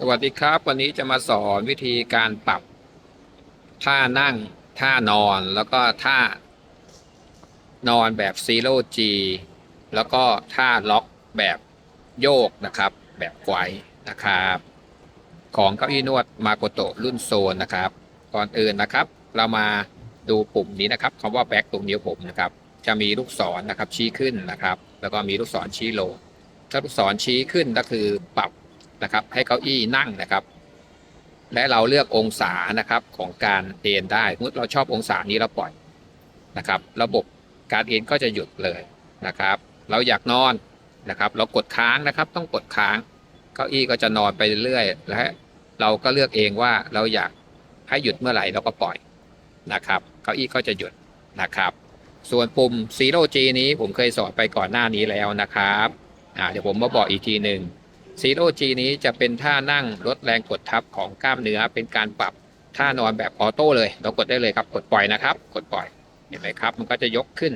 สวัสดีครับ วันนี้จะมาสอนวิธีการปรับท่านั่งท่านอนแล้วก็ท่านอนแบบซีโร่จีแล้วก็ท่าล็อกแบบโยกนะครับ แบบไกวนะครับ ของเก้าอี้นวดมาโกโตะรุ่นโซนนะครับ ก่อนอื่นนะครับ เรามาดูปุ่มนี้นะครับคำว่าแบ็กตรงนิ้วผมนะครับ จะมีลูกศรนะครับชี้ขึ้นนะครับ แล้วก็มีลูกศรชี้ลงถ้าลูกศรชี้ขึ้นก็คือปรับ นะครับ ให้เก้าอี้นั่งนะครับ และเราเลือกองศานะครับของการเอนได้สมมติเราชอบองศานี้เราปล่อยนะครับ ระบบการเอนก็จะหยุดเลยนะครับ เราอยากนอนนะครับ เรากดค้างนะครับ ต้องกดค้างเก้าอี้ก็จะนอนไปเรื่อยๆและเราก็เลือกเองว่าเราอยากให้หยุดเมื่อไหร่เราก็ปล่อยนะครับเก้าอี้ก็จะหยุดนะครับ ส่วนปุ่ม Zero G นี้ผมเคยสอนไปก่อนหน้านี้แล้วนะครับอ่าเดี๋ยวผมมาบอกอีกทีหนึ่ง Zero G นี้จะเป็นท่านั่งลดแรงกดทับของกล้ามเนื้อเป็นการปรับท่านอนแบบออโต้เลย เรากดได้เลยครับ กดปล่อยนะครับ กดปล่อยเห็นไหมครับ มันก็จะยกขึ้น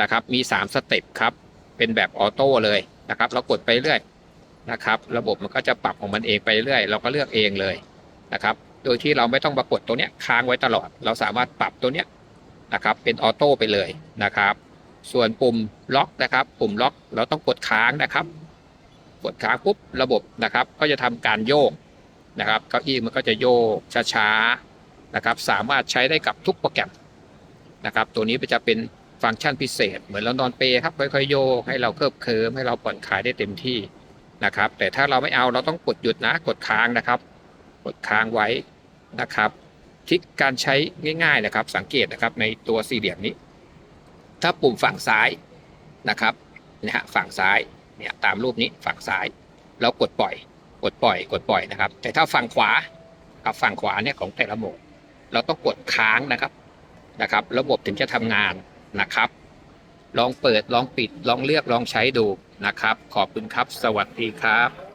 นะครับ มี 3 สเต็ปครับ เป็นแบบออโต้เลยนะครับ เรากดไปเรื่อยนะครับ ระบบมันก็จะปรับของมันเองไปเรื่อย เราก็เลือกเองเลยนะครับ โดยที่เราไม่ต้องมากดตัวเนี้ยค้างไว้ตลอด เราสามารถปรับตัวเนี้ยนะครับ เป็นออโต้ไปเลยนะครับ ส่วนปุ่มล็อกนะครับ ปุ่มล็อกเราต้องกดค้างนะครับ กดค้างปุ๊บระบบนะครับ ก็จะทำการโยกนะครับเก้าอี้มันก็จะโยกช้าๆนะครับสามารถใช้ได้กับทุกโปรแกรมนะครับตัวนี้จะเป็นฟังก์ชันพิเศษ เหมือนเรานอนเปลครับค่อยๆโยกให้เราเคลิบเคลิ้มให้เราผ่อนคลายได้เต็มที่นะครับ แต่ถ้าเราไม่เอาเราต้องกดหยุดนะกดค้างนะครับ กดค้างไว้นะครับทิกการใช้ง่ายๆนะครับ สังเกตนะครับในตัวสี่เหลี่ยมนี้ ถ้าปุ่มฝั่งซ้ายนะครับนะฮะฝั่งซ้าย เนี่ยตามรูปนี้ฝั่งซ้าย เรากดปล่อย กดปล่อย กดปล่อยนะครับ แต่ถ้าฝั่งขวากับฝั่งขวาเนี่ยของแต่ละโหมด เราต้องกดค้างนะครับนะครับ ระบบถึงจะทำงานนะครับ ลองเปิดลองปิดลองเลือกลองใช้ดูนะครับ ขอบคุณครับ สวัสดีครับ